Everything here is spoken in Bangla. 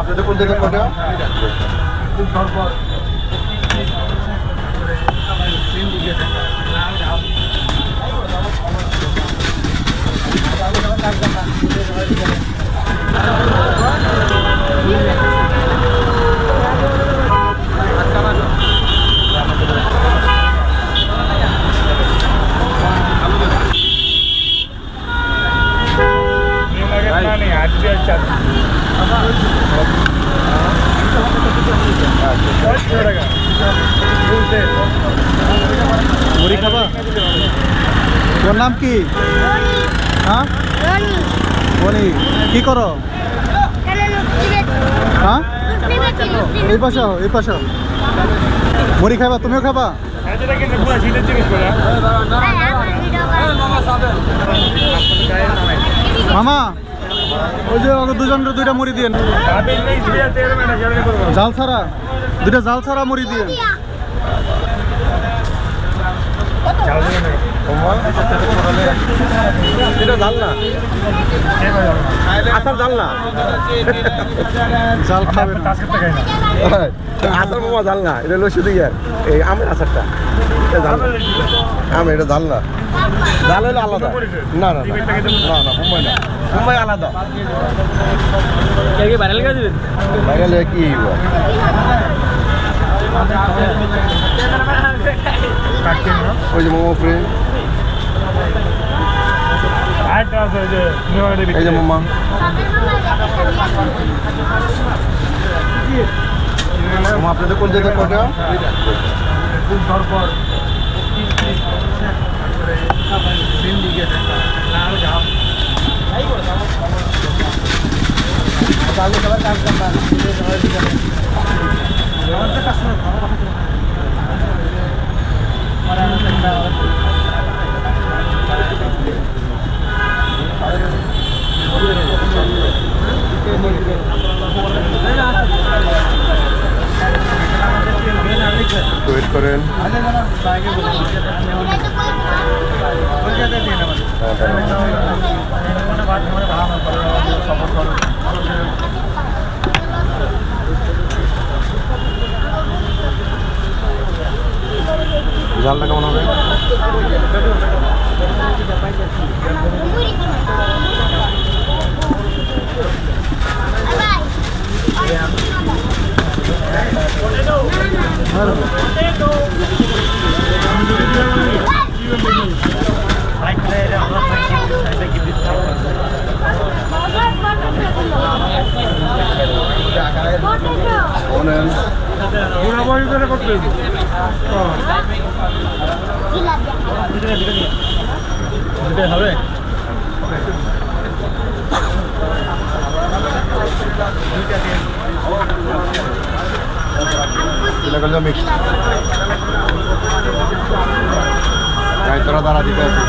আপনাদের কোন জায়গায় কটা মুড়ি খাবা? তোর নাম কি? হ্যাঁ? বনি কি করো? হ্যাঁ? এই পাশে এই পাশে মুড়ি খাবা তুমিও খাবা? মামা ওই যে ওকে দুজনের দুইটা মুড়ি দিয়ে জাল ছাড়া। দুইটা জাল ছাড়া মুড়ি দিয়ে। এটা জাল না। আসার জাল না। জাল খাবে না। আসার মামা জাল না এটা হলো শুধু ইয়ার এই আমের আচারটা। এটা জাল আম এটা জাল না। জাল হলো আলাদা। না না না। না মুম্বাই না। মুম্বাই আলাদা। বাইরে কি হইব? ওই যে মোমো ফ্রে এই যে মামা মামা আপনাদের কোন জায়গায় কটা ওয়েট করেন। জালটা কেমন হবে? অনেন হবে? এটা করলে মিক্স গাই তোরা দাঁড়া দিতে আছে